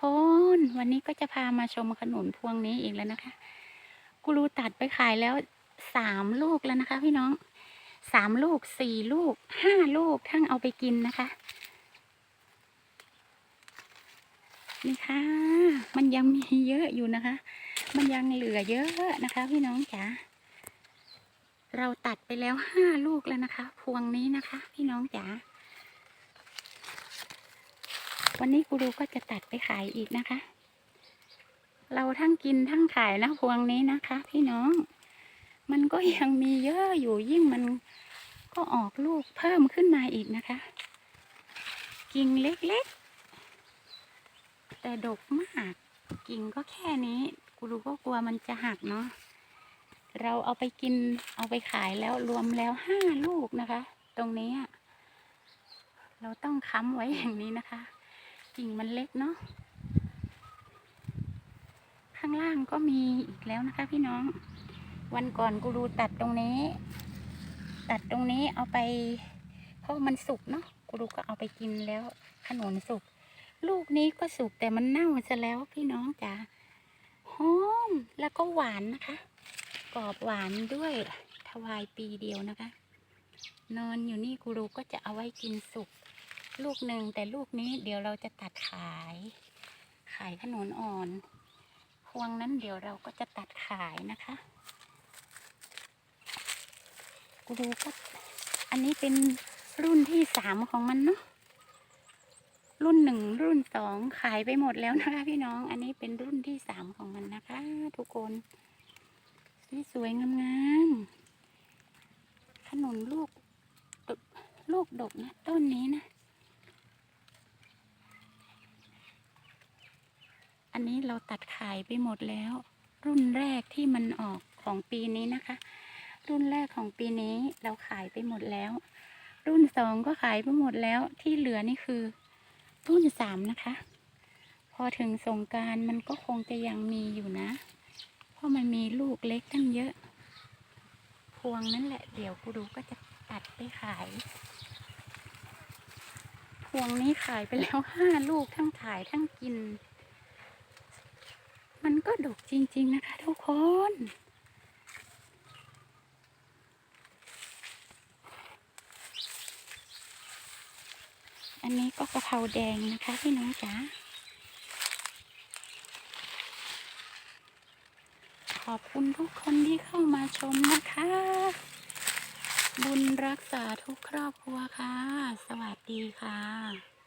คน วันนี้ก็จะพามาชมขนุนพวงนี้อีกแล้วนะคะกูรูตัดไปขายแล้วสามลูกแล้วนะคะ พี่น้องสามลูกสี่ลูกห้าลูกทั้งเอาไปกินนะคะ นี่ค่ะ มันยังมีเยอะอยู่นะคะ มันยังเหลือเยอะนะคะ พี่น้องจ๋าเราตัดไปแล้วห้าลูกแล้วนะคะ พวงนี้นะคะ พี่น้องจ๋า วันนี้กูรูก็จะตัดไปขายอีกนะคะ เราทั้งกินทั้งขายนะพวงนี้นะคะ พี่น้อง มันก็ยังมีเยอะอยู่ยิ่งมันก็ออกลูกเพิ่มขึ้นมาอีกนะคะ กิ่งเล็กๆ แต่ดกมาก กิ่งก็แค่นี้ กูรูก็กลัวมันจะหักเนาะเราเอาไปกินเอาไปขายแล้วรวมแล้วห้าลูกนะคะ ตรงนี้ เราต้องค้ำไว้อย่างนี้นะคะ กิ่งมันเล็กเนาะข้างล่างก็มีอีกแล้วนะคะ พี่น้อง วันก่อนกูรูตัดตรงนี้ ตัดตรงนี้เอาไปเพราะมันสุกเนาะกูรูก็เอาไปกินแล้วขนุนสุก ลูกนี้ก็สุกแต่มันเน่าซะแล้วพี่น้องจ๋าหอมแล้วก็หวานนะคะ กรอบหวานด้วยถวายปีเดียวนะคะ นอนอยู่นี่กูรูก็จะเอาไว้กินสุก ลูกหนึ่งแต่ลูกนี้เดี๋ยวเราจะตัดขาย ขายขนุนอ่อน พวงนั้นเดี๋ยวเราก็จะตัดขายนะคะกูดูก็อันนี้เป็นรุ่นที่สามของมันเนาะรุ่นหนึ่งรุ่นสองขายไปหมดแล้วนะคะ พี่น้องอันนี้เป็นรุ่นที่สามของมันนะคะ ทุกคนสวยงามๆขนุนลูกดกลูกดกนะ ต้นนี้นะ อันนี้เรา ตัดขายไปหมดแล้ว รุ่นแรกที่มันออกของปีนี้นะคะ รุ่นแรกของปีนี้เราขายไปหมดแล้ว รุ่นสองก็ขายไปหมดแล้วที่เหลือนี่คือรุ่นสามนะคะ พอถึงสงการมันก็คงจะยังมีอยู่นะ เพราะมันมีลูกเล็กตั้งเยอะ พวงนั่นแหละ เดี๋ยวกูดูก็จะตัดไปขาย พวงนี้ขายไปแล้วห้าลูกทั้งขายทั้งกิน มันก็ดกจริง ๆ นะคะ ทุกคน อันนี้ก็กะเพราแดงนะคะพี่น้องจ๋า ขอบคุณทุกคนที่เข้ามาชมนะคะ บุญรักษาทุกครอบครัวค่ะ สวัสดีค่ะ